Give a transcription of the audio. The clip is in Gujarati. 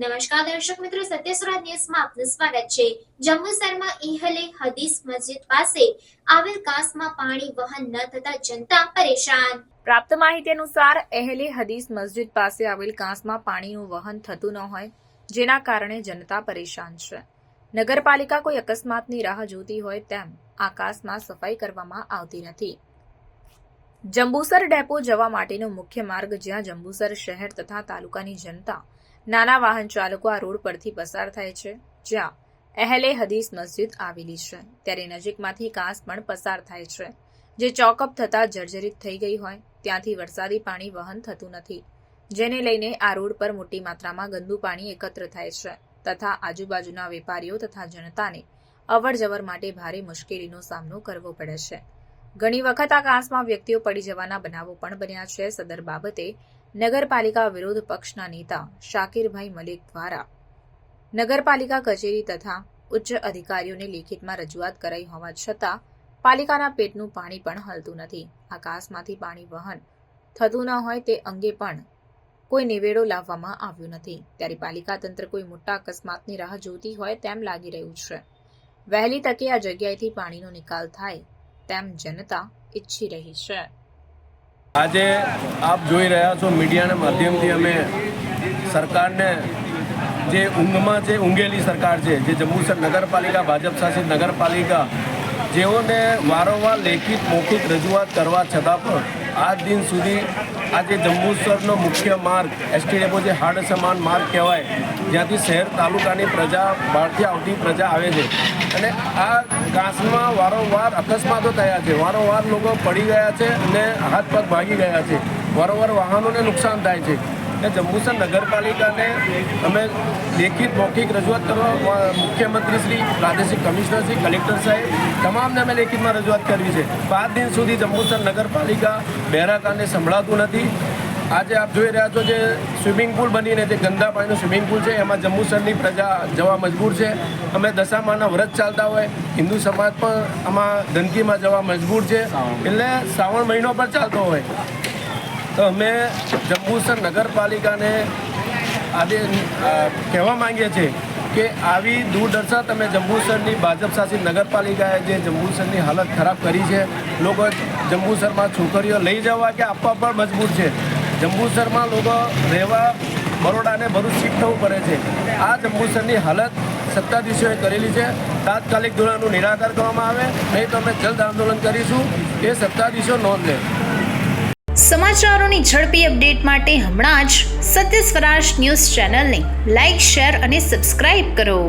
નમસ્કાર દર્શક મિત્રો, સત્યસુરા ન્યૂઝમાં આપનું સ્વાગત છે. જંબુસરમાં ઇહલે હદીસ મસ્જિદ પાસે આવેલ કાસમાં પાણી વહન ન થતા જનતા પરેશાન. પ્રાપ્ત માહિતી અનુસાર એહલે હદીસ મસ્જિદ પાસે આવેલ કાંસમાં પાણીનું વહન થતું ન હોય, જેના કારણે જનતા પરેશાન છે. નગરપાલિકા કોઈ અકસ્માતની રાહ જોતી હોય તેમ આકાશમાં સફાઈ કરવામાં આવતી નથી. જંબુસર ડેપો જવા માટેનો મુખ્ય માર્ગ જ્યાં જંબુસર શહેર તથા તાલુકાની જનતા નાના વાહન ચાલકો આ રોડ પરથી પસાર થાય છે, જ્યાં એહલે હદીસ મસ્જિદ આવેલી છે. ત્યારે નજીકમાંથી કાંસ પણ પસાર થાય છે. જે ચોકઅપ થતા જર્જરિત થઈ ગઈ હોય, ત્યાંથી વરસાદી પાણી વહન થતું નથી. જેને લઈને આ રોડ પર મોટી માત્રામાં ગંદુ પાણી એકત્ર થાય છે તથા આજુબાજુના વેપારીઓ તથા જનતાને અવર જવર માટે ભારે મુશ્કેલીનો સામનો કરવો પડે છે. ઘણી વખત આ કાંસમાં વ્યક્તિઓ પડી જવાના બનાવો પણ બન્યા છે. સદર બાબતે નગરપાલિકા વિરોધ પક્ષના નેતા શાકિરભાઈ મલિક દ્વારા નગરપાલિકા કચેરી તથા ઉચ્ચ અધિકારીઓને લેખિતમાં રજૂઆત કરાઈ હોવા છતાં પાલિકાના પેટનું પાણી પણ હલતું નથી. આકાશમાંથી પાણી વહન થતું ન હોય તે અંગે પણ કોઈ નિવેડો લાવવામાં આવ્યો નથી. ત્યારે પાલિકા તંત્ર કોઈ મોટા અકસ્માતની રાહ જોતી હોય તેમ લાગી રહ્યું છે. વહેલી તકે આ જગ્યાએથી પાણીનો નિકાલ થાય તેમ જનતા ઈચ્છી રહી છે. આજે આપ જોઈ રહ્યા છો, મીડિયાના માધ્યમથી અમે સરકારને જે ઊંઘમાં જે ઊંઘેલી સરકાર છે, જે જંબુસર નગરપાલિકા, ભાજપ શાસિત નગરપાલિકા, જેઓને વારંવાર લેખિત, મૌખિક રજૂઆત કરવા છતાં પણ આજ દિન સુધી આજે જંબુસરનો મુખ્ય માર્ગ, એસટી ડેપો જે હાડ સમાન માર્ગ કહેવાય, જ્યાંથી શહેર, તાલુકાની પ્રજા બહારથી આવતી પ્રજા આવે છે. અને આ ઘાસમાં વારંવાર અકસ્માતો થયા છે. વારંવાર લોકો પડી ગયા છે અને હાથ પગ ભાગી ગયા છે. વારંવાર વાહનોને નુકસાન થાય છે. એટલે જંબુસર નગરપાલિકાને અમે લેખિત મૌખિક રજૂઆત કરવા મુખ્યમંત્રી શ્રી, પ્રાદેશિક કમિશનર શ્રી, કલેક્ટર સાહેબ, તમામને અમે લેખિતમાં રજૂઆત કરવી છે. પાંચ દિન સુધી જંબુસર નગરપાલિકા બેરાકાને સંભળાતું નથી. આજે આપ જોઈ રહ્યા છો જે સ્વિમિંગ પુલ બનીને જે ગંદા પાણીનું સ્વિમિંગ પુલ છે એમાં જંબુસરની પ્રજા જવા મજબૂર છે. અમે દશામાના વ્રત ચાલતા હોય હિન્દુ સમાજ પણ આમાં ગંદકીમાં જવા મજબૂર છે. એટલે શ્રાવણ મહિનો પણ ચાલતો હોય. તો અમે જંબુસર નગરપાલિકાને આજે કહેવા માંગીએ છીએ કે આવી દૂરદર્શા તમે જંબુસરની ભાજપ શાસિત નગરપાલિકાએ જે જંબુસરની હાલત ખરાબ કરી છે લોકો જંબુસરમાં છોકરીઓ લઈ જવા કે આપવા પણ મજબૂર છે? જંબુસરમાં લોકો રહેવા બરોડાને ભરૂચ શિફ્ટ થવું પડે છે. આ જંબુસરની હાલત સત્તાધીશોએ કરેલી છે. તાત્કાલિક ધોરણનું નિરાકરણ કરવામાં આવે. નહીં તો અમે જલ્દ આંદોલન કરીશું. એ સત્તાધીશો નોંધ લે. સમાચારોની ઝડપી અપડેટ માટે હમણાં જ સત્ય સ્વરાજ ન્યૂઝ ચેનલને લાઇક શેર અને સબસ્ક્રાઇબ કરો.